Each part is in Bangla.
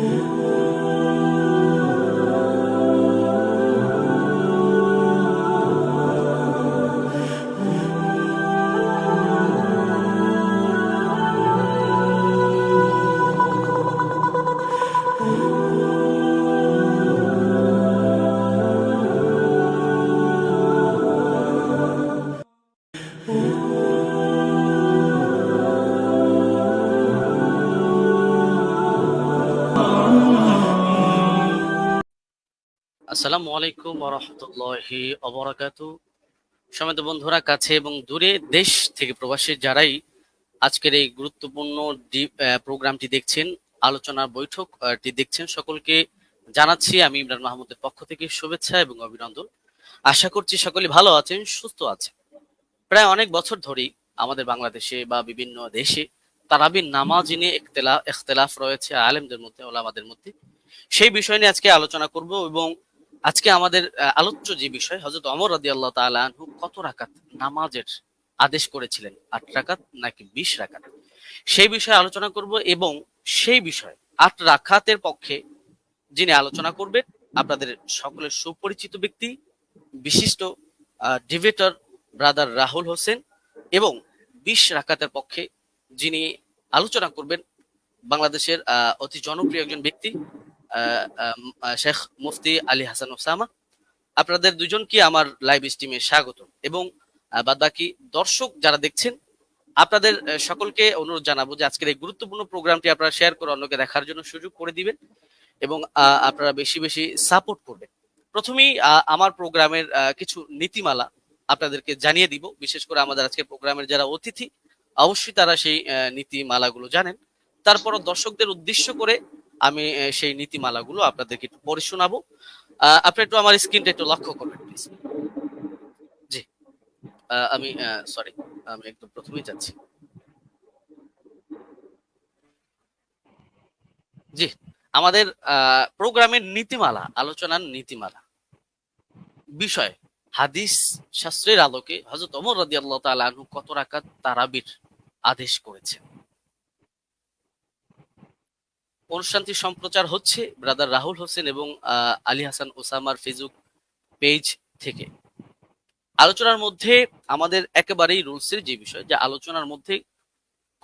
Ooh. আসসালামু আলাইকুম রহমতুল্লাহি অবরাকাতু সমেত বন্ধুরা, কাছে এবং দূরে দেশ থেকে প্রবাসী যারাই আজকের এই গুরুত্বপূর্ণ প্রোগ্রামটি দেখছেন, আলোচনার বৈঠকটি দেখছেন, সকলকে জানাচ্ছি আমি ইমরান মাহমুদের পক্ষ থেকে শুভেচ্ছা এবং অভিনন্দন। আশা করছি সকলে ভালো আছেন, সুস্থ আছেন। প্রায় অনেক বছর ধরেই আমাদের বাংলাদেশে বা বিভিন্ন দেশে তারাবির নামাজ নিয়ে ইখতিলা ইখতিলাফ রয়েছে আলেমদের মধ্যে, ওলামাদের মধ্যে। সেই বিষয় নিয়ে আজকে আলোচনা করব এবং আজকে আমাদের আলোচ্য যে বিষয় হজরত অমর রাদি আল্লাহ তালু কত রাকাত নামাজের আদেশ করেছিলেন? আট রাকাত নাকি বিশ রাকাত? সেই বিষয়ে আলোচনা করব এবং সেই বিষয়ে আট রাখাতের পক্ষে যিনি আলোচনা করবেন, আপনাদের সকলের সুপরিচিত ব্যক্তি, বিশিষ্ট ডিবেটর ব্রাদার রাহুল হোসেন এবং বিশ রাকাতের পক্ষে যিনি আলোচনা করবেন, বাংলাদেশের অতি জনপ্রিয় একজন ব্যক্তি শেখ মুফতি আলী হাসান ওসামা। আপনাদের দুজনকে আমার লাইভ স্ট্রিমে স্বাগত এবং বাদ বাকি দর্শক যারা দেখছেন, আপনাদের সকলকে অনুরোধ জানাব যে আজকের এই গুরুত্বপূর্ণ প্রোগ্রামটি আপনারা শেয়ার করে অন্যকে দেখার জন্য সুযোগ করে দিবেন এবং আপনারা বেশি বেশি সাপোর্ট করবেন। প্রথমেই আমার প্রোগ্রামের কিছু নীতিমালা আপনাদেরকে জানিয়ে দিব। বিশেষ করে আমাদের আজকের প্রোগ্রামের যারা অতিথি, অবশ্যই তারা সেই নীতিমালাগুলো জানেন। তারপরও দর্শকদের উদ্দেশ্য করে আমি সেই নীতিমালাগুলো আপনাদেরকে একটু পড়ে শোনাবো। আপনি একটু আমার স্ক্রিনটা একটু লক্ষ্য করবেন প্লিজ জি। আমি সরি আমি একদম প্রথমেই যাচ্ছি। জি, আমাদের প্রোগ্রামের নীতিমালা, আলোচনার নীতিমালা। বিষয়, হাদিস শাস্ত্রের আলোকে হজরত অমর রাদি আল্লাহ তালু কত রাকাত তারাবির আদেশ করেছেন। অনুষ্ঠানটি সম্প্রচার হচ্ছে ব্রাদার রাহুল হোসেন এবং আলী হাসান ওসামার ফেসবুক পেজ থেকে। আলোচনার মধ্যে আমাদের একেবারেই রুলসের যে বিষয়, যে আলোচনার মধ্যে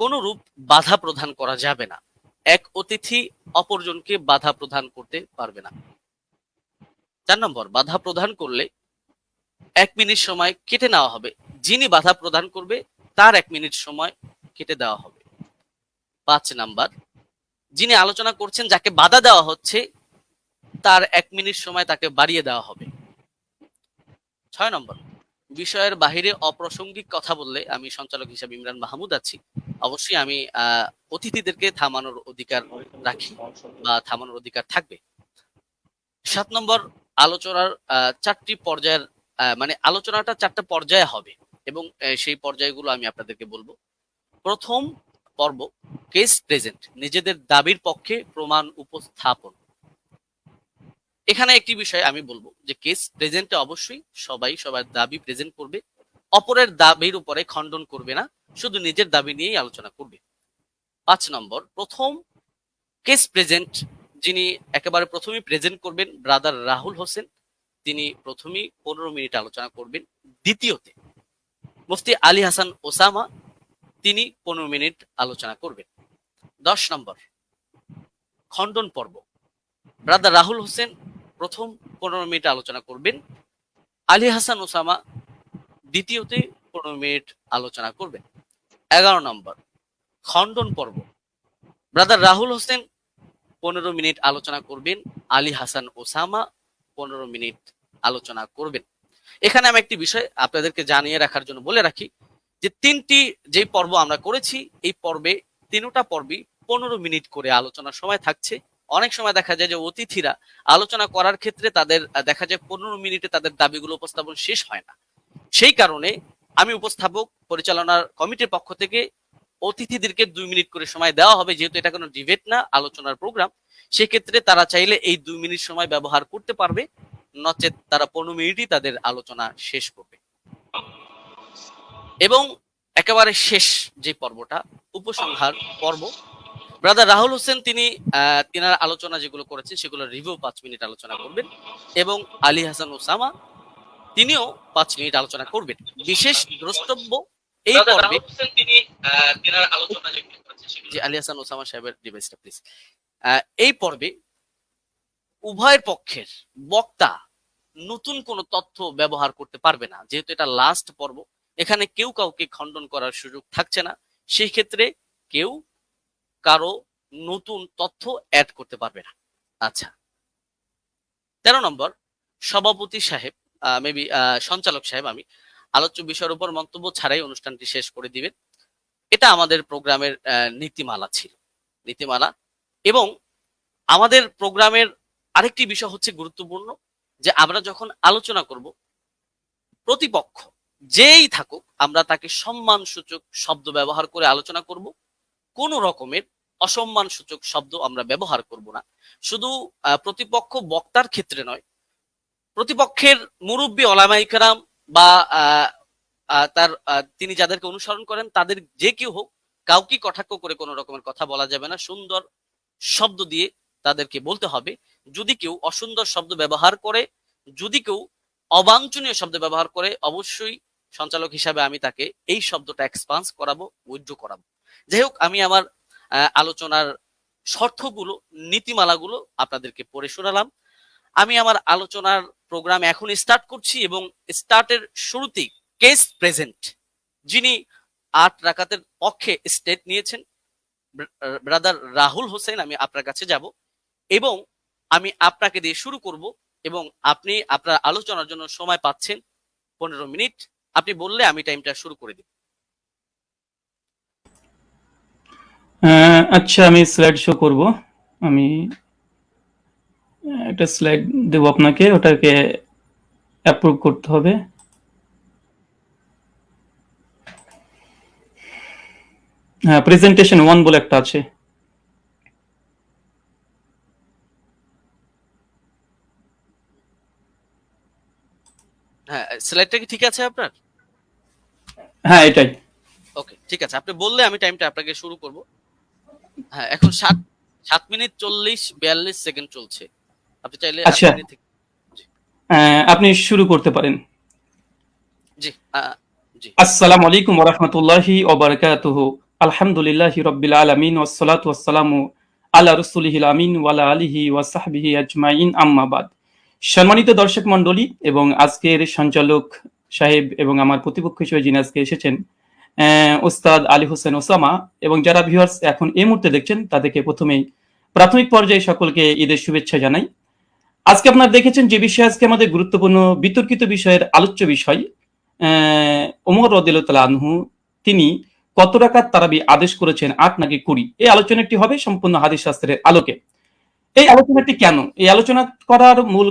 কোনো রূপ বাধা প্রদান করা যাবে না। এক অতিথি অপরজনকে বাধা প্রদান করতে পারবে না। চার নম্বর, বাধা প্রদান করলে এক মিনিট সময় কেটে নেওয়া হবে। যিনি বাধা প্রদান করবে, তার এক মিনিট সময় কেটে দেওয়া হবে। পাঁচ নাম্বার যিনি আলোচনা করছেন, যাকে বাধা দেওয়া হচ্ছে, তার এক মিনিট সময় তাকে বাড়িয়ে দেওয়া হবে। ছয় নম্বর, বিষয়ের বাহিরে অপ্রাসঙ্গিক কথা বললে আমি সঞ্চালক হিসাবে ইমরান মাহমুদ আছি। অবশ্যই আমি অতিথিদেরকে থামানোর অধিকার রাখি বা থামানোর অধিকার থাকবে। সাত নম্বর, আলোচনার চারটি পর্যায়ের মানে আলোচনাটা চারটা পর্যায়ে হবে এবং সেই পর্যায়গুলো আমি আপনাদেরকে বলব। প্রথম পর্ব কেস প্রেজেন্ট নিজেদের দাবির পক্ষে প্রমাণ উপস্থাপন। এখানে একটি বিষয় আমি বলব যে কেস প্রেজেন্টে অবশ্যই সবাই সবার দাবি প্রেজেন্ট করবে, অপরের দাবির উপরে খণ্ডন করবে না, শুধু নিজের দাবি নিয়েই আলোচনা করবে। পাঁচ নম্বর, প্রথম কেস প্রেজেন্ট যিনি একেবারে প্রথমেই প্রেজেন্ট করবেন ব্রাদার রাহুল হোসেন, তিনি প্রথমেই পনেরো মিনিট আলোচনা করবেন। দ্বিতীয়তে, মুফতি আলী হাসান ওসামা তিনি পনেরো মিনিট আলোচনা করবেন। দশ নম্বর, খণ্ডন পর্ব। ব্রাদার রাহুল হোসেন প্রথম পনেরো মিনিট আলোচনা করবেন। আলী হাসান ওসামা দ্বিতীয়তে পনেরো মিনিট আলোচনা করবেন। এগারো নম্বর, খণ্ডন পর্ব। ব্রাদার রাহুল হোসেন পনেরো মিনিট আলোচনা করবেন, আলী হাসান ওসামা পনেরো মিনিট আলোচনা করবেন। এখানে আমি একটি বিষয় আপনাদেরকে জানিয়ে রাখার জন্য বলে রাখি যে তিনটি যে পর্ব আমরা করেছি, এই পর্বে তিনটা পর্বই পনেরো মিনিট করে আলোচনার সময় থাকছে। অনেক সময় দেখা যায় যে অতিথিরা আলোচনা করার ক্ষেত্রে তাদের, দেখা যায় পনেরো মিনিটে তাদের দাবিগুলো উপস্থাপন শেষ হয় না। সেই কারণে আমি উপস্থাপক, পরিচালনার কমিটির পক্ষ থেকে অতিথিদেরকে দুই মিনিট করে সময় দেওয়া হবে, যেহেতু এটা কোনো ডিবেট না, আলোচনার প্রোগ্রাম। সেক্ষেত্রে তারা চাইলে এই দুই মিনিট সময় ব্যবহার করতে পারবে। নচেত তারা পনেরো মিনিটই তাদের আলোচনা শেষ করবে। এবং একেবারে শেষ যে পর্বটা উপসংহার পর্ব। ব্রাদার রাহুল হোসেন তিনি তিনার আলোচনা যেগুলো করেছেন সেগুলো রিভিউ পাঁচ মিনিট আলোচনা করবেন। এবং আলী হাসান ওসামা তিনিও পাঁচ মিনিট আলোচনা করবেন। বিশেষ দ্রষ্টব্য এই পর্বে জি আলী হাসান ওসামা সাহেবের ডিভাইসটা প্লিজ এই পর্বে উভয়ের পক্ষের বক্তা নতুন কোনো তথ্য ব্যবহার করতে পারবে না। যেহেতু এটা লাস্ট পর্ব এখানে কেউ কাউকে খণ্ডন করার সুযোগ থাকছে না। সেই ক্ষেত্রে কেউ কারও নতুন তথ্য অ্যাড করতে পারবে না। আচ্ছা। তেরো নম্বর, সভাপতি সাহেব মেবি সঞ্চালক সাহেব আমি, আলোচ্য বিষয়ের উপর মন্তব্য ছাড়াই অনুষ্ঠানটি শেষ করে দিবেন। এটা আমাদের প্রোগ্রামের নীতিমালা ছিল। নীতিমালা এবং আমাদের প্রোগ্রামের আরেকটি বিষয় হচ্ছে গুরুত্বপূর্ণ যে আমরা যখন আলোচনা করব, প্রতিপক্ষ যেই থাকুক, আমরা তাকে সম্মান সূচক শব্দ ব্যবহার করে আলোচনা করব। কোন রকমের অসম্মান সূচক শব্দ আমরা ব্যবহার করব না। শুধু প্রতিপক্ষ বক্তার ক্ষেত্রে নয়, প্রতিপক্ষের মুরব্বী অলামাইকারাম বা তার তিনি যাদেরকে অনুসরণ করেন, তাদের যে কেউ হোক, কাউকে কটাক্ষ করে কোনো রকমের কথা বলা যাবে না। সুন্দর শব্দ দিয়ে তাদেরকে বলতে হবে, যদি কেউ অসুন্দর শব্দ ব্যবহার করে, যদি কেউ অবাঞ্ছনীয় শব্দ ব্যবহার করে, অবশ্যই সঞ্চালক হিসাবে আমি তাকে এই শব্দটা এক্সপান্স করাবো উইথড্র করাবো। যাই হোক আমি আমার আলোচনার শর্তগুলো, নীতিমালাগুলো আপনাদেরকে পড়ে শোনালাম। আমি আমার আলোচনার প্রোগ্রাম এখন স্টার্ট করছি এবং স্টার্টের শুরুতেই কেস প্রেজেন্ট যিনি আট রাকাতের পক্ষে স্টেট নিয়েছেন ব্রাদার রাহুল হোসেন, আমি আপনার কাছে যাব এবং আমি আপনাকে দিয়ে শুরু করব এবং আপনি আপনার আলোচনার জন্য সময় পাচ্ছেন পনেরো মিনিট। আপনি বললে আমি টাইমটা শুরু করে দিই। আহ, আচ্ছা আমি স্লাইড শো করব। আমি একটা স্লাইড দেব আপনাকে ওটাকে অ্যাপ্রুভ করতে হবে। হ্যাঁ প্রেজেন্টেশন ওয়ান বলে একটা আছে। হ্যাঁ স্লাইডটা কি ঠিক আছে আপনার? হ্যাঁ এটাই। ওকে ঠিক আছে। আপনি বললে আমি টাইমটা আপনাকে শুরু করব। হ্যাঁ এখন সাত সাত মিনিট চল্লিশ বিয়াল্লিশ সেকেন্ড চলছে। আপনি চাইলে আচ্ছা। আহ, আপনি শুরু করতে পারেন। জি জি। আসসালামু আলাইকুম ওরহমতুল্লাহি ওবরকাতুহু আলহামদুলিল্লাহি রব্বিল আলামিন ওয়াসসালাতু ওয়াসসালামু আলা রাসূলিহিল আমিন ওয়ালা আলিহি ওয়া সাহবিহি আজমাইন আম্মা বাদ। সম্মানিত দর্শক মন্ডলী এবং আজকের সঞ্চালক সাহেব এবং আমার প্রতিপক্ষ হিসেবে যিনি আজকে এসেছেন ওস্তাদ আলী হোসেন ওসামা এবং যারা ভিউয়ার্স এখন এই মুহূর্তে দেখছেন, তাদেরকে প্রথমেই প্রাথমিক পর্যায়ে সকলকে ঈদের শুভেচ্ছা জানাই। আজকে আপনারা দেখেছেন যে বিষয় আজকে আমাদের গুরুত্বপূর্ণ বিতর্কিত বিষয়ের আলোচ্য বিষয় ওমর রদিল্লাহ আনহু, তিনি কত রাকাত তারাবি আদেশ করেছেন আট নাকি কুড়ি? এই আলোচনাটি হবে সম্পূর্ণ হাদিস শাস্ত্রের আলোকে। এই আলোচনাটি কেন? এই আলোচনা করার মূল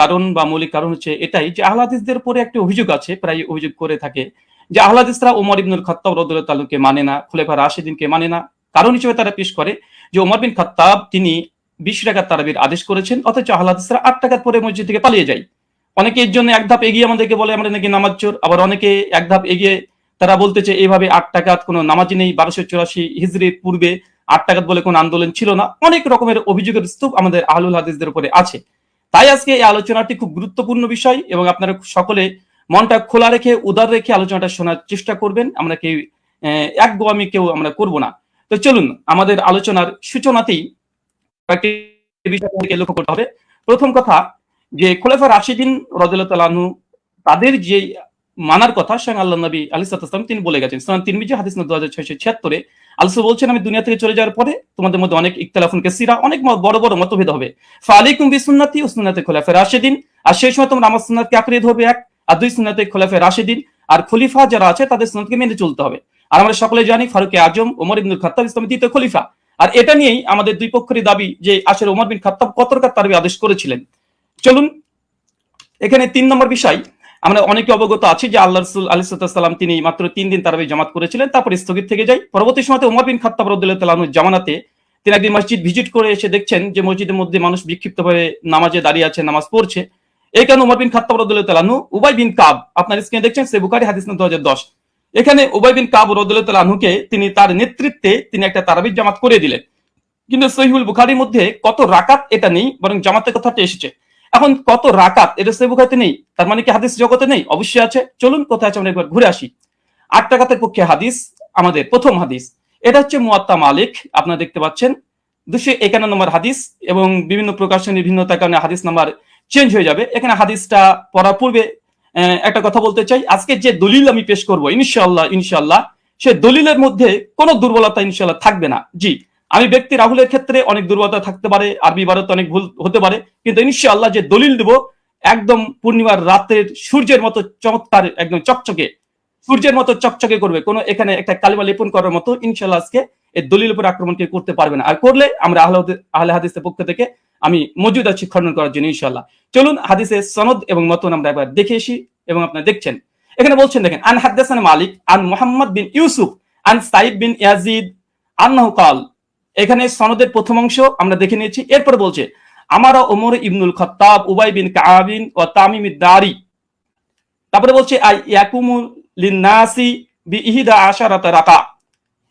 কারণ বা মৌলিক কারণ হচ্ছে এটাই যে আহলাদিসদের উপরে একটি অভিযোগ আছে, প্রায় অভিযোগ করে থাকে যে আহলাদিসরা ওমর ইবনুল খত্তাব রদুল্লাহ তালুকে মানে না, খুলেফা রাশেদিনকে মানে না। কারণ হিসেবে তারা পেশ করে যে ওমর বিন খত্তাব তিনি বিশ টাকার তারাবির আদেশ করেছেন, অথচ আহলাদিসরা আট টাকার পরে মসজিদ থেকে পালিয়ে যায়। অনেকে এর জন্য এক ধাপ এগিয়ে আমাদেরকে বলে আমরা নাকি নামাজ চোর, আবার অনেকে এক ধাপ এগিয়ে তারা বলতেছে এইভাবে আট টাকাত কোনো নামাজি নেই, বারোশো চুরাশি হিজড়ির পূর্বে আট টাকাত বলে কোনো আন্দোলন ছিল না। অনেক রকমের অভিযোগের স্তূপ আমাদের আহলুল হাদিসদের উপরে আছে। তাই আজকে এই আলোচনাটি খুব গুরুত্বপূর্ণ বিষয় এবং আপনারা সকলে মনটা খোলা রেখে, উদার রেখে আলোচনাটা শোনার চেষ্টা করবেন। আমরা কেউ এক গোয়ামি কেউ আমরা করব না। তো চলুন, আমাদের আলোচনার সূচনাতেই কয়েকটি লক্ষ্য করতে হবে। প্রথম কথা, যে খোলাফা রাশিদিন রদুল্লাহ তাদের যে মানার কথা, স্বয়ং আল্লাহ নবী আলী তিনি বলে গেছেন। সুনান তিরমিজি, হাদিস দু হাজার ছয়শো ছিয়াত্তরে আলসু বলছেন, আমি দুনিয়া থেকে চলে যাওয়ার পরে তোমাদের মধ্যে অনেক ইখতলাফুন কেসিরা, অনেক বড় বড় মতভেদ হবে। ফালিকুম বি সুন্নাতি ও সুন্নাতে খোলাফে রাশেদিন। আর সেই সময় তোমরা আমার সুন্নাতকে আঁকড়ে ধরবে এক, আর দুই সুন্নাতে খোলাফে রাশেদিন। আর খলিফা যারা আছে, তাদের সুন্নাতকে মেনে চলতে হবে। আর আমরা সকলে জানি, ফারুকে আজম, ওমর ইবনুল খাত্তাব ইসলামের দ্বিতীয় খলিফা। আর এটা নিয়েই আমাদের দুই পক্ষেরই দাবি যে আসলে ওমর বিন খাত্তাব কত টাকার তারবি আদেশ করেছিলেন। চলুন, এখানে তিন নম্বর বিষয়। আমরা অনেকে অবগত আছি যে আল্লাহ রসুল আলী সাল্লাম তিনি মাত্র তিন দিন তারাবি জামাত করেছিলেন, তারপর স্থগিত থেকে যায়। পরবর্তী সময় ওমর বিন খাত্তাব রদুল্লাহ জামানাতে তিনি একদিন মসজিদ ভিজিট করে এসে দেখছেন যে মসজিদের মধ্যে মানুষ বিক্ষিপ্তভাবে নামাজে দাঁড়িয়ে আছে, নামাজ পড়ছে। এই কারণে উমর বিন খাত্তাব রদুল্লাহ তালাহু উবাই বিন কাব, আপনার স্ক্রিনে দেখছেন, সে বুকারি হাদিস দু হাজার দশ। এখানে উবাই বিন কাব রদুল্লাহ তালাহুকে তিনি তার নেতৃত্বে তিনি একটা তারাবির জামাত করে দিলেন। কিন্তু সহিহুল বুখারির মধ্যে কত রাকাত এটা নেই, বরং জামাতের কথাটা এসেছে। এখন কত রাকাত? এটা সহি বুখারিতে নেই। তার মানে কি হাদিস জগতে নেই? অবশ্যই আছে। চলুন, কোথায় আছে আমরা একবার ঘুরে আসি। আট টাকাতের পক্ষে হাদিস, আমাদের প্রথম হাদিস। এটা হচ্ছে মুয়াত্তা মালিক। আপনারা দেখতে পাচ্ছেন। দুশো একান্ন নম্বর হাদিস এবং বিভিন্ন প্রকাশনের বিভিন্নতার কারণে হাদিস নাম্বার চেঞ্জ হয়ে যাবে। এখানে হাদিসটা পড়ার পূর্বে একটা কথা বলতে চাই। আজকে যে দলিল আমি পেশ করব ইনশাল্লাহ ইনশাল্লাহ সে দলিলের মধ্যে কোনো দুর্বলতা ইনশাল্লাহ থাকবে না। জি আমি ব্যক্তি রাহুলের ক্ষেত্রে অনেক দুর্বলতা থাকতে পারে, আরবি ভারত অনেক ভুল হতে পারে, কিন্তু ইনশাআল্লাহ যে দলিল দেব, একদম পূর্ণিমার রাতের সূর্যের মতো চমৎকার, একদম চকচকে, সূর্যের মতো চকচকে করবে, কোনো এখানে একটা কালিমা লেপন করার মতো ইনশাআল্লাহ আজকে এই দলিল উপর আক্রমণ কেউ করতে পারবে না। আর করলে আমরা আহলে আহলে হাদিসের পক্ষ থেকে আমি মজুদ আছি খণ্ডন করার জন্য ইনশাল্লাহ চলুন হাদিসের সনদ এবং মতন আমরা একবার দেখে আসি এবং আপনারা দেখছেন। এখানে বলছেন দেখেন, আন হাদ্দাসান মালিক, আন মোহাম্মদ বিন ইউসুফ, আন সাইদ বিন ইয়াজিদ আন্নাহু কাল এখানে সনদের প্রথম অংশ আমরা দেখে নিয়েছি। এরপরে বলছে, আমারা ওমর ইবনুল খত্তাব, উবাই বিন কাবিন ও তামিম দারি। তারপরে বলছে, আই ইয়াকুমুল লিন্নাসি বি ইহিদা আশারাতা রাকা।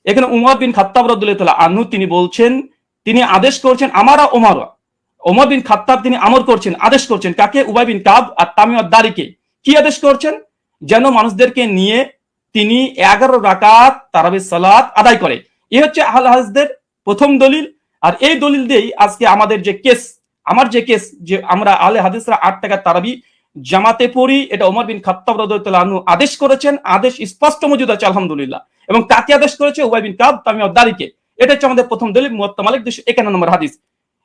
এখানে উমর বিন খাত্তাব রদুল্লাহ আনহু তিনি বলছেন, তিনি আদেশ করছেন, আমারা ওমর ওমর বিন খাত্তাব তিনি আমর করছেন, আদেশ করছেন কাকে? উবাই বিন কাব আর তামিম দারিকে। কি আদেশ করছেন? যেন মানুষদেরকে নিয়ে তিনি এগারো রাকাত তারাবি সালাত আদায় করে। এ হচ্ছে আহল হাজদের প্রথম দলিল, আর এই দলিল দিয়েই আজকে আমাদের যে কেস, আমার যে কেস, যে আমরা আলে হাদিসরা আট টাকা তারাবি জামাতে পড়ি, এটা ওমর বিন খাত্তাব আনহু আদেশ করেছেন, আদেশ স্পষ্ট মজুদ আছে, আলহামদুলিল্লাহ। এবং কাকে আদেশ করেছে উবাই বিন কাব, তামিম দারিকে এটা হচ্ছে আমাদের প্রথম দলিল, মুয়াত্তা মালিক দুশো একান্ন নম্বর হাদিস।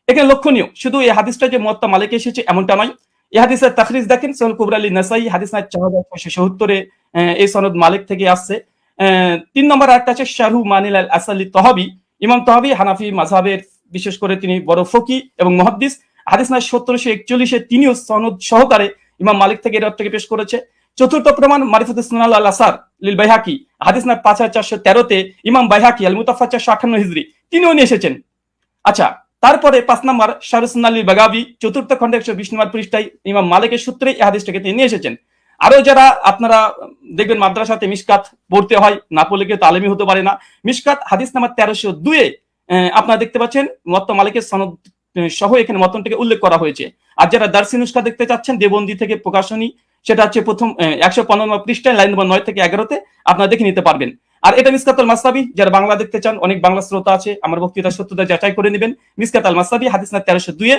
এখানে লক্ষণীয়, শুধু এই হাদিসটা যে মুয়াত্তা মালিক এসেছে এমনটা নয়। এই হাদিসের তাখরিজ দেখেন সোহেল কুবর আলী নাসাই, হাদিস নাই চার হাজার ছয়শো সত্তরে এই সনদ মালিক থেকে আসছে। তিন নম্বর আটটা আছে শাহরু মানিল আল আসালি তহাবি। ইমাম তহাবি, হানাফি মাঝহাবের বিশেষ করে তিনি বড় ফকি এবং মহাদ্দিস। হাদিস নাই সত্তরশো একচল্লিশে তিনিও সনদ সহকারে ইমাম মালিক থেকে এর থেকে পেশ করেছে। চতুর্থ প্রমাণ, মারিফুত ইসনাল আল আসার, লিল বাইহাকি। হাদিস না পাঁচ হাজার চারশো তেরোতে ইমাম বাইহাকি আল মুতাফা চারশো আঠান্ন হিজরি, তিনিও নিয়ে এসেছেন। আচ্ছা তারপরে পাঁচ নম্বর শাহরুসুন আলী বাগাবি, চতুর্থ খন্ডে একশো বিশ নম্বর পৃষ্ঠায় ইমাম মালিকের সূত্রে এই হাদিসটাকে তিনি নিয়ে এসেছেন। আরও যারা আপনারা দেখবেন মাদ্রাসাতে মিসকাত পড়তে হয়, না পড়লে কেউ তালেমি হতে পারে না। মিসকাত হাদিস নাম্বার তেরোশো দুয়ে আপনারা দেখতে পাচ্ছেন মত্ত মালিকের সনদ সহ এখানে মতনটাকে উল্লেখ করা হয়েছে। আর যারা দার্সি নুস্কা দেখতে চাচ্ছেন, দেবন্দি থেকে প্রকাশনী, সেটা হচ্ছে প্রথম একশো পনেরো পৃষ্ঠায়, লাইন নম্বর নয় থেকে এগারোতে, আপনারা দেখে নিতে পারবেন। আর এটা মিসকাতুল মাসাবি যারা বাংলা দেখতে চান, অনেক বাংলা শ্রোতা আছে, আমার বক্তৃতার সত্যতা যাচাই করে নেবেন। মিসকাত আল মাসাবি হাদিস না তেরোশো দুয়ে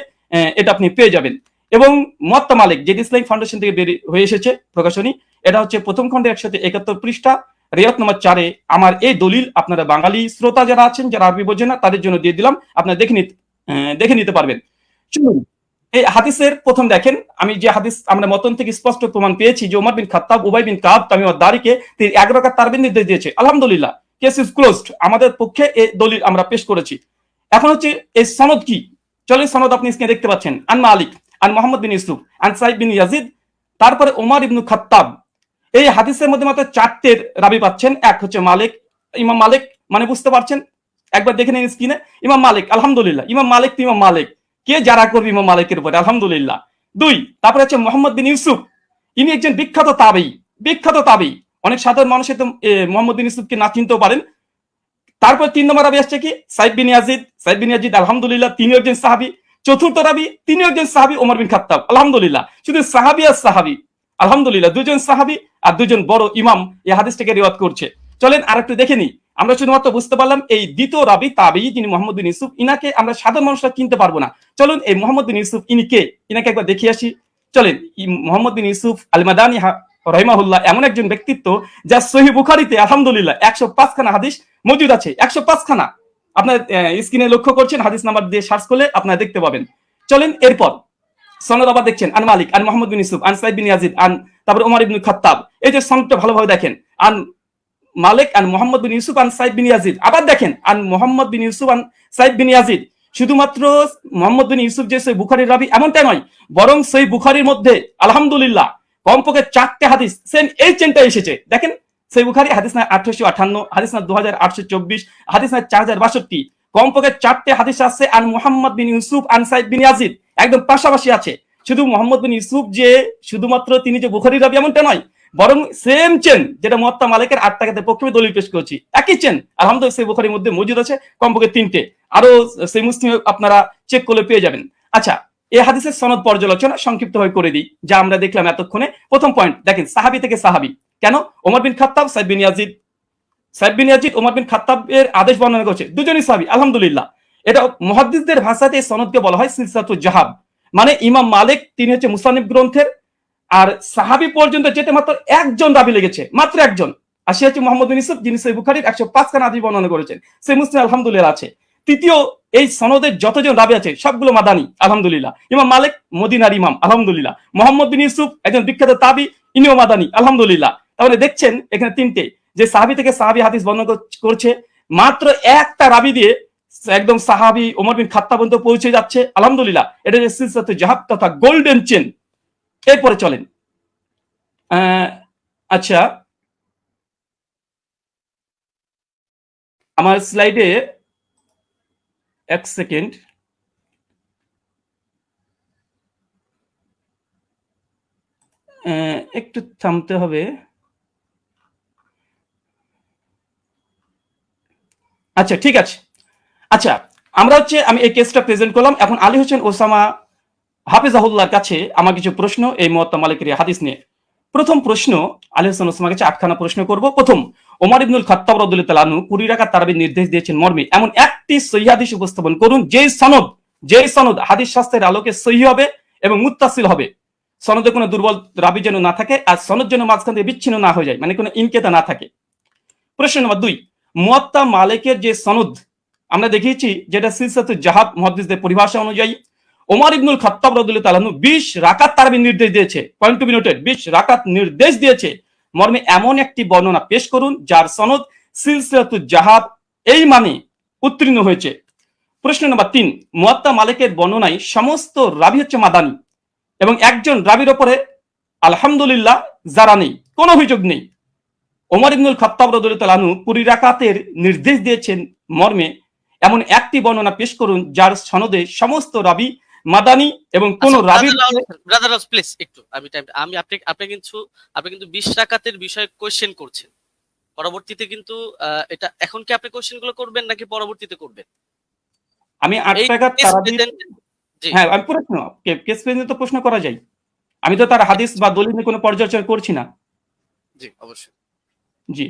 এটা আপনি পেয়ে যাবেন। এবং মত্তা মালিক যেটি ইসলামিক ফাউন্ডেশন থেকে বেরিয়ে হয়ে এসেছে প্রকাশনী, এটা হচ্ছে প্রথম খণ্ডে একসাথে একাত্তর পৃষ্ঠা, রেয়ত নম্বর চারে আমার এই দলিল, আপনারা বাঙালি শ্রোতা যারা আছেন, যারা আরবি বোঝেন না, তাদের জন্য দিয়ে দিলাম, আপনারা দেখে নিতে দেখে নিতে পারবেন। শুনুন এই হাদিসের প্রথম দেখেন, আমি যে হাদিস আমরা মতন থেকে স্পষ্ট প্রমাণ পেয়েছি যে ওমর বিন খাত্তাব, উবাই বিন কাব, তামিম দারিকে তিনি এক রাকাত তারবিন নির্দেশ দিয়েছে। আলহামদুলিল্লাহ কেস ইজ ক্লোজড আমাদের পক্ষে এই দলিল আমরা পেশ করেছি। এখন হচ্ছে এই সনদ কি? চলে সনদ আপনি স্ক্রিনে দেখতে পাচ্ছেন। আন মালিক আন মোহাম্মদ বিন ইউসুফ, আন সাইদ বিন ইয়াজিদ, তারপরে ওমর ইবনু খাত্তাব। এই হাদিসের মধ্যে মাত্র চারটের রাবি পাচ্ছেন। এক হচ্ছে মালিক, ইমাম মালিক মানে বুঝতে পারছেন? একবার দেখে নিন স্ক্রিনে। ইমাম মালিক, আলহামদুলিল্লাহ। ইমাম মালিক তো ইমাম মালিক। কে যারা করবে ইমাম মালিকের উপরে? আলহামদুলিল্লাহ। দুই, তারপরে হচ্ছে মোহাম্মদ বিন ইউসুফ। ইনি একজন বিখ্যাত তাবেই বিখ্যাত তাবেই। অনেক সাধারণ মানুষের তো মোহাম্মদ বিন ইউসুফকে না চিনতেও পারেন। তারপর তিন নম্বর রাবি আসছে কি? Said bin Yazid. Said bin Yazid, আলহামদুলিল্লাহ তিনি একজন সাহাবি। চতুর্থ রাবি, তিনি একজন সাহাবি ওমর বিন খাত্তাব। আলহামদুলিল্লাহ। শুধু সাহাবি আর সাহাবি। আলহামদুলিল্লাহ, দুজন সাহাবি আর দুজন বড় ইমাম এই হাদিসটাকে রিওয়াত করছে। চলেন আর একটু দেখে নিই। আমরা শুধুমাত্র বুঝতে পারলাম এই দ্বিতীয় রাবি তাবি যিনি মোহাম্মদ বিন ইউসুফ, ইনাকে আমরা সাধারণ মানুষরা চিনতে পারব না। চলুন এই মোহাম্মদ বিন ইউসুফ, ইনি কে? ইনাকে একবার দেখিয়ে আসি। চলেন মোহাম্মদ বিন ইউসুফ আল মাদানি রহিমাহুল্লাহ, এমন একজন ব্যক্তিত্ব যা সহি বুখারিতে, আলহামদুলিল্লাহ, একশো পাঁচখানা হাদিস মজুদ আছে। একশো পাঁচখানা। আপনার স্ক্রিনে লক্ষ্য করছেন, হাদিস নাম্বার দিয়ে সার্চ করলে আপনারা দেখতে পাবেন। চলেন এরপর, সনদ আবার দেখছেন, আন মালিক, আন মোহাম্মদ বিন ইউসুফ, আন সাইদ বিন ইয়াজিদ, আন তারপরে ওমর ইবনুল খাত্তাব। এই যে সনদটা ভালোভাবে দেখেন, আন মালিক, আন মোহাম্মদ বিন ইউসুফ, আন সাইদ বিন ইয়াজিদ। আবার দেখেন, আন মোহাম্মদ বিন ইউসুফ, আন সাইদ বিন ইয়াজিদ। শুধুমাত্র মোহাম্মদ বিন ইউসুফ যে সই বুখারির রাবি এমনটা নয়, বরং সেই বুখারির মধ্যে, আলহামদুলিল্লাহ, কমপক্ষে চারটে হাদিস সেম এই চেনটা এসেছে। দেখেন সেই বুখারি, হাদিস না আঠারোশো আঠান্ন হাদিস না দু হাজার আটশো চব্বিশ, হাদিস না চার হাজার বাষট্টি। কমপক্ষে চারটে হাদিস আছে আন মোহাম্মদ বিন ইউসুফ আন সাইদ বিন ইয়াজিদ। একদম পাশাপাশি আছে। শুধু মোহাম্মদ বিন ইউসুফ যে শুধুমাত্র তিনি যে বুখারি রাবি এমনটা নয়, বরং সেম চেন যেটা মোয়াত্তা মালিকের আট পক্ষে দলিল পেশ করেছি। একই চেন আলহামদুলিল্লাহ সেই বুখারির মধ্যে মজুদ আছে, কমপক্ষে তিনটে। আরও সেই মুসলিম আপনারা চেক করলে পেয়ে যাবেন। আচ্ছা এই হাদিসের সনদ পর্যালোচনা সংক্ষিপ্ত হয়ে করে দিই, যা আমরা দেখলাম এতক্ষণে। প্রথম পয়েন্ট দেখেন, সাহাবি থেকে সাহাবি। কেন? Umar bin Khattab Said bin Yazid. Said bin Yazid, Umar bin খাত্তাবের আদেশ বর্ণনা করছে। দুজনই সাহাবি, আলহামদুলিল্লাহ। এটা মহাদ্দিসদের ভাষাতে এই সনদকে বলা হয় সিলসাতুল জাহাব। মানে ইমাম মালিক, তিনি হচ্ছে মুসানিব গ্রন্থের, আর সাহাবি পর্যন্ত যেতে মাত্র একজন রাবি লেগেছে, মাত্র একজন। আর সে হচ্ছে মোহাম্মদ ইউসুফ, যিনি সেই বুখারির একশো পাঁচ খান আদি বর্ণনা করেছেন। সেই মুসলিম আলহামদুলিল্লাহ আছে। তৃতীয়, এই সনদের যতজন রাবি আছে, সবগুলো মাদানি, আলহামদুলিল্লাহ। ইমাম মালিক, মদিনার ইমাম, আলহামদুলিল্লাহ। মোহাম্মদ বিন ইউসুফ, একজন বিখ্যাত তাবি, ইনিও মাদানি, আলহামদুলিল্লাহ। তাহলে দেখছেন এখানে তিনটে। যে সাহাবি থেকে সাহাবি হাদিস বর্ণনা কর- করছে, মাত্র একটা রাবি দিয়ে একদম সাহাবি ওমর বিন খাত্তা পর্যন্ত পৌঁছে যাচ্ছে। আলহামদুলিল্লাহ, এটা যে সিলসাতে জাহাব তথা গোল্ডেন চেন। এরপরে চলেন। আচ্ছা। আমার স্লাইডে এক সেকেন্ড। একটু থামতে হবে। আচ্ছা ঠিক আছে। আচ্ছা আমরা হচ্ছে, আমি এই কেসটা প্রেজেন্ট করলাম। এখন আলী হোসেন ওসামা হাফিজাহুল্লাহর কাছে আমার কিছু প্রশ্ন, এই মহাত্মা মালিকের হাদিস নিয়ে। প্রথম প্রশ্ন, আলী হোসেন ওসামার কাছে আটখানা প্রশ্ন করব। প্রথম, ওমর ইবনুল খাত্তাব রাদিয়াল্লাহু আনহু কুড়ি টাকা তারাবির নির্দেশ দিয়েছেন মর্মে। এমন একটি সহি হাদিস উপস্থাপন করুন, যেই সনদ যেই সনদ হাদিস শাস্ত্রের আলোকে সহি হবে এবং মুত্তাসিল হবে। সনদে কোনো দুর্বল রাবি যেন না থাকে, আর সনদ যেন মাঝখান থেকে বিচ্ছিন্ন না হয়ে যায় মানে কোনো ইনকেতা না থাকে। প্রশ্ন নম্বর দুই মুয়াত্তা মালিকের যে সনদ, আমরা দেখিয়েছি যেটা সিলসাতুল জাহাব মুহাদ্দিসদের পরিভাষা অনুযায়ী। ওমর ইবনুল খাত্তাব রাদিয়াল্লাহু তাআলা আনহু 20 রাকাত তারাবির নির্দেশ দিয়েছে। পয়েন্ট টু বি নোটেড 20 রাকাত নির্দেশ দিয়েছে। মর্মে এমন একটি বর্ণনা পেশ করুন যার সনদ সিলসিলাতুল জাহাব এই মানে উত্তীর্ণ হয়েছে। প্রশ্ন নম্বর তিন, মুয়াত্তা মালিকের বর্ণনায় সমস্ত রাবি হচ্ছে মাদানি এবং একজন রাবির ওপরে আলহামদুলিল্লাহ যারা নেই, কোনো অভিযোগ নেই। ওমর ইবনুল খাত্তাব রাদিয়াল্লাহু তাআলা কুড়ি রাকাতের নির্দেশ দিয়েছেন মর্মে। এমন একটি বর্ণনা পেশ করুন যার সনদে সমস্ত রাবি মাদানি এবং কোন রাবির ব্রাদার প্লিজ একটু আমি টাইম আমি আপনি আপনি কিন্তু আপনি কিন্তু বিশ রাকাতের বিষয়ে করছেন। পরবর্তীতে কিন্তু এটা এখন কি আপনি কোয়েশ্চেনগুলো করবেন নাকি পরবর্তীতে করবেন? আমি জি। হ্যাঁ আমি প্রশ্ন কেস তো প্রশ্ন করা যায়। আমি তো তার হাদিস বা দলিল কোনো পর্যালোচনা করছি না। জি অবশ্যই। জি।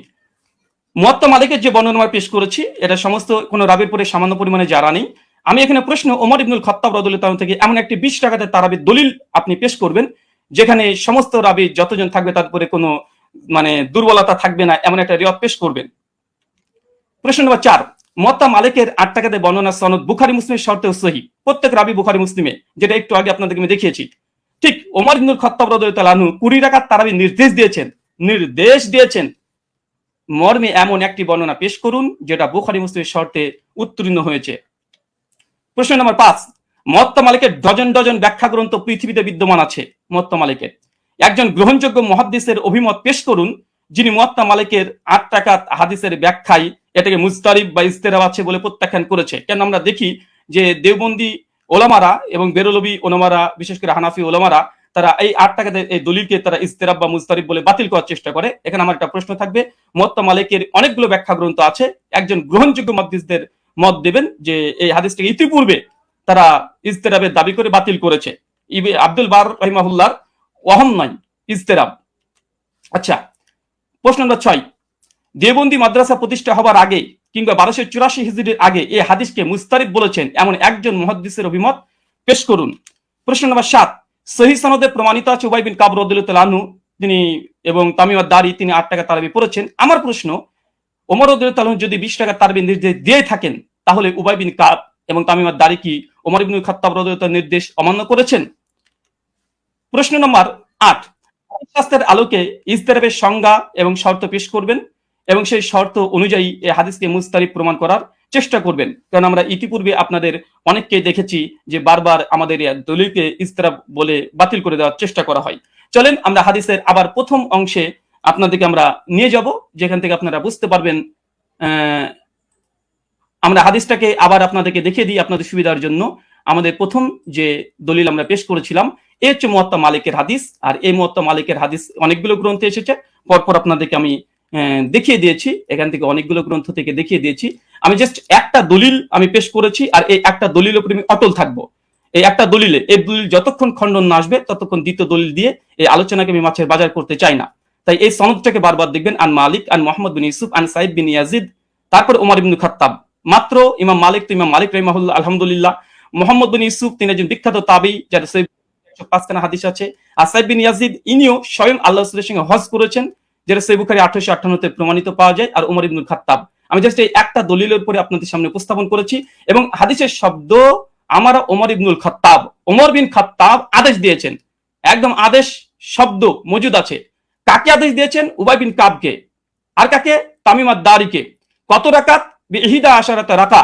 মুয়াত্তা মালিকের যে বর্ণনা পেশ করেছি, এটা সমস্ত কোনো রাবির পরে সামান্য পরিমাণে জারা নেই। আমি এখানে প্রশ্ন ওমর ইবনুল খত্তাব রাদিয়াল্লাহু তাআলা থেকে এমন একটি 20 টাকাতে তারাবির দলিল আপনি পেশ করবেন, যেখানে সমস্ত রাবি যতজন থাকবে তারপরে কোনো মানে দুর্বলতা থাকবে না, এমন একটা রিওয়াত পেশ করবেন। প্রশ্ন নম্বর চার মত্তা মালিকের আট টাকাতে বর্ণনা সনদ বুখারি মুসলিমের শর্তেও সহি, প্রত্যেক রাবি বুখারি মুসলিমে, যেটা একটু আগে আপনাদেরকে আমি দেখিয়েছি। ঠিক ওমর ইবনুল খত্তাব আনহু 20 টাকার তারাবি নির্দেশ দিয়েছেন নির্দেশ দিয়েছেন মর্মে এমন একটি বর্ণনা পেশ করুন, যেটা বুখারি মুসলিমের শর্তে উত্তীর্ণ হয়েছে। প্রশ্ন নম্বর পাঁচ, মত্তা মালিকের ডজন ডজন ব্যাখ্যা গ্রন্থ পৃথিবীতে বিদ্যমান আছে, মত্তা মালিকের। একজন গ্রহণযোগ্য মহাদ্দিসের অভিমত পেশ করুন, যিনি মত্তা মালিকের আট টাকা হাদিসের ব্যাখ্যায় এটাকে মুস্তারিব বা ইস্তেরাব আছে বলে প্রত্যাখ্যান করেছে। কেন আমরা দেখি যে দেওবন্দি ওলামারা এবং বেরলবি ওলামারা, বিশেষ করে হানাফি ওলামারা তারা এই আট টাকাতে এই দলিলকে তারা ইস্তেরাব বা মুস্তারিব বলে বাতিল করার চেষ্টা করে। এখানে আমার একটা প্রশ্ন থাকবে। মোত্তা মালিকের অনেকগুলো ব্যাখ্যা গ্রন্থ আছে। একজন গ্রহণযোগ্য মহাদ্দিসদের মত দেবেন যে এই হাদিসটাকে ইতিপূর্বে তারা ইস্তেরাবের দাবি করে বাতিল করেছে। আব্দুল বার রহিমাহুল্লার ওহম নয় ইস্তেরাব আচ্ছা প্রশ্ন নম্বর ছয়। দেবন্দি মাদ্রাসা প্রতিষ্ঠা হবার আগে কিংবা বারোশো চুরাশি হিজড়ির আগে এই হাদিসকে মুস্তারিব বলেছেন এমন একজন মহাদ্দিসের অভিমত পেশ করুন। প্রশ্ন নম্বর সাত। সহি সনদে প্রমাণিত আছে উবাই বিন কাবর রদুল্লাহ আনহু। তিনি এবং তামিমাদ দারি তিনি আট টাকা তারাবি পড়েছেন। আমার প্রশ্ন, ওমর রদুল্লাহ যদি বিশ টাকা তারাবি নির্দেশ দিয়ে থাকেন, তাহলে উবাই বিন কাব এবং তামিমাদ দারি কি ওমর ইবনুল খাত্তাব রদুল্লাহ নির্দেশ অমান্য করেছেন? প্রশ্ন নম্বর আট শাস্ত্রের আলোকে ইস্তেরাবের সংজ্ঞা এবং শর্ত পেশ করবেন? এবং সেই শর্ত অনুযায়ী এই হাদিসকে মুস্তারিফ প্রমাণ করার চেষ্টা করবেন। কারণ আমরা ইতিপূর্বে আপনাদের অনেককে দেখেছি যে বারবার আমাদের এই দলিলকে ইস্তেরাব বলে বাতিল করে দেওয়ার চেষ্টা করা হয়। চলেন আমরা হাদিসের আবার প্রথম অংশে আপনাদেরকে আমরা নিয়ে যাব, যেখান থেকে আপনারা বুঝতে পারবেন আমরা হাদিসটাকে আবার আপনাদেরকে দেখিয়ে দিই আপনাদের সুবিধার জন্য। আমাদের প্রথম যে দলিল আমরা পেশ করেছিলাম, এ হচ্ছে মোয়াত্তা মালিকের হাদিস, আর এই মোয়াত্তা মালিকের হাদিস অনেকগুলো গ্রন্থে এসেছে। পরপর আপনাদেরকে আমি দেখিয়ে দিয়েছি। এখান থেকে অনেকগুলো গ্রন্থ থেকে দেখিয়ে দিয়েছি। আমি জাস্ট একটা দলিল আমি পেশ করেছি আর এই একটা দলিল উপরে আমি অটল থাকব। এই একটা দলিলে, এই দলিল যতক্ষণ খণ্ডন না আসবে, ততক্ষণ দ্বিতীয় দলিল দিয়ে এই আলোচনাকে আমি মাছের বাজার করতে চাই না। তাই এই সনদটাকে বারবার দেখবেন, আন মালিক, আন মোহাম্মদ বিন ইউসুফ, আন সাইদ বিন ইয়াজিদ, তারপর ওমর ইবনু খাত্তাব। মাত্র ইমাম মালিক তো ইমাম মালিক রহিমাহুল্লাহ, আলহামদুলিল্লাহ। মোহাম্মদ বিন ইউসুফ তিনি একজন বিখ্যাত তাবি, যার পাঁচখানা হাদিস আছে। আর সাইদ বিন ইয়াজিদ, ইনিও স্বয়ং আল্লাহ সঙ্গে হজ করেছেন। যেটা সই বুখারি আঠারোশো আটান্নতে প্রমাণিত পাওয়া যায়, আর ওমর ইবনুল খাত্তাব। আমি জাস্ট এই একটা দলিলের উপরে আপনাদের সামনে উপস্থাপন করেছি, এবং হাদিসের শব্দ আমার ওমর ইবনুল খাত্তাব ওমর বিন খাত্তাব আদেশ দিয়েছেন। একদম আদেশ শব্দ মজুদ আছে। কাকে আদেশ দিয়েছেন? উবাই বিন কাবকে। আর কাকে? তামিমাদ দারিকে কত রাকাত? ইহিদা আশারাত রাকা।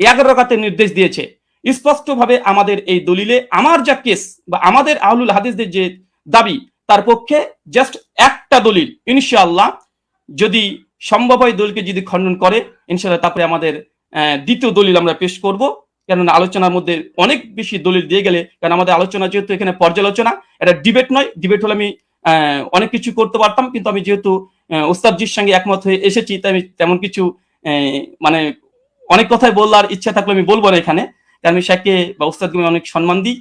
এগারো রাকাতের নির্দেশ দিয়েছে। স্পষ্টভাবে আমাদের এই দলিলে আমার যা কেস বা আমাদের আহলুল হাদিসদের যে দাবি তার পক্ষে জাস্ট একটা দলিল, ইনশাআল্লাহ। যদি সম্ভব হয় দলিলকে যদি খণ্ডন করে, ইনশাআল্লাহ তারপরে আমাদের দ্বিতীয় দলিল আমরা পেশ করব। কেননা আলোচনার মধ্যে অনেক বেশি দলিল দিয়ে গেলে, কারণ আমাদের আলোচনা যেহেতু এখানে পর্যালোচনা, এটা ডিবেট নয়। ডিবেট হলে আমি অনেক কিছু করতে পারতাম, কিন্তু আমি যেহেতু ওস্তাদজির সঙ্গে একমত হয়ে এসেছি, তাই আমি তেমন কিছু মানে অনেক কথাই বললার ইচ্ছা থাকলে আমি বলব না এখানে। কারণ আমি শেখকে বা ওস্তাদকে আমি অনেক সম্মান দিই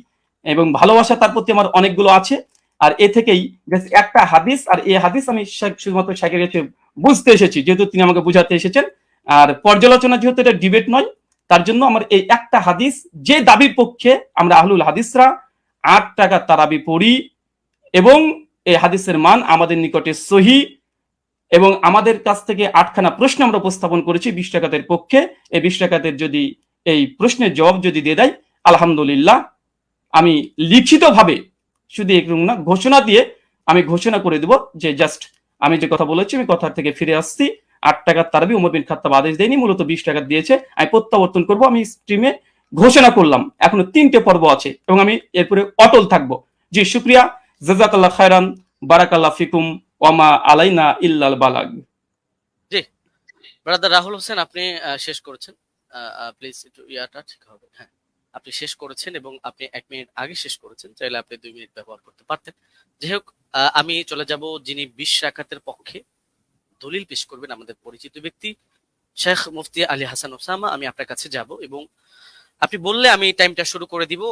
এবং ভালোবাসা তার প্রতি আমার অনেকগুলো আছে। আর এ থেকেই একটা হাদিস, আর এই হাদিস আমি শুধুমাত্র শেখের কাছে বুঝতে এসেছি, যেহেতু তিনি আমাকে বুঝাতে এসেছেন। আর পর্যালোচনা যেহেতু এটা ডিবেট নয়, তার জন্য আমার এই একটা হাদিস, যে দাবির পক্ষে আমরা আহলুল হাদিসরা আট টাকা তারাবি পড়ি, এবং এই হাদিসের মান আমাদের নিকটে সহি, এবং আমাদের কাছ থেকে আটখানা প্রশ্ন আমরা উপস্থাপন করেছি বিশ টাকাতের পক্ষে। এই বিশ টাকাতের যদি এই প্রশ্নের জবাব যদি দিয়ে দেয়, আলহামদুলিল্লাহ, আমি লিখিতভাবে শুধু এরকম না, ঘোষণা দিয়ে আমি ঘোষণা করে দেব যে জাস্ট আমি যে কথা বলেছি, আমি কথার থেকে ফিরে আসছি। আট টাকার তারাবি উমর বিন খাত্তাব আদেশ দেয়নি, মূলত বিশ টাকা দিয়েছে। আমি প্রত্যাবর্তন করব, আমি স্ট্রিমে ঘোষণা করলাম। এখনও তিনটে পর্ব আছে এবং আমি এরপরে অটল থাকব। জি, শুক্রিয়া। জাজাকাল্লাহ খায়রান, বারাকাল্লাহ ফিকুম ওমা আলাইনা ইল্লাল বালাগ। ব্রাদার রাহুল হোসেন, আপনি শেষ করেছেন। প্লিজ একটু ইয়াটা ঠিক হবে। হ্যাঁ। আপনি শেষ করেছেন এবং আপনি এক মিনিট আগে শেষ করেছেন, চাইলে আপনি দুই মিনিট ব্যবহার করতে পারতেন। যাই হোক আমি চলে যাব যিনি বিশ রাকাতের পক্ষে দলিল পেশ করবেন আমাদের পরিচিত ব্যক্তি, শেখ মুফতি আলী হাসান ওসামা। আমি আপনার কাছে যাব এবং আপনি বললে আমি টাইমটা শুরু করে দিব।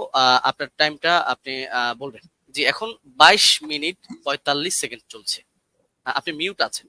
আপনার টাইমটা আপনি বলবেন জি এখন বাইশ মিনিট পঁয়তাল্লিশ সেকেন্ড চলছে। আপনি মিউট আছেন।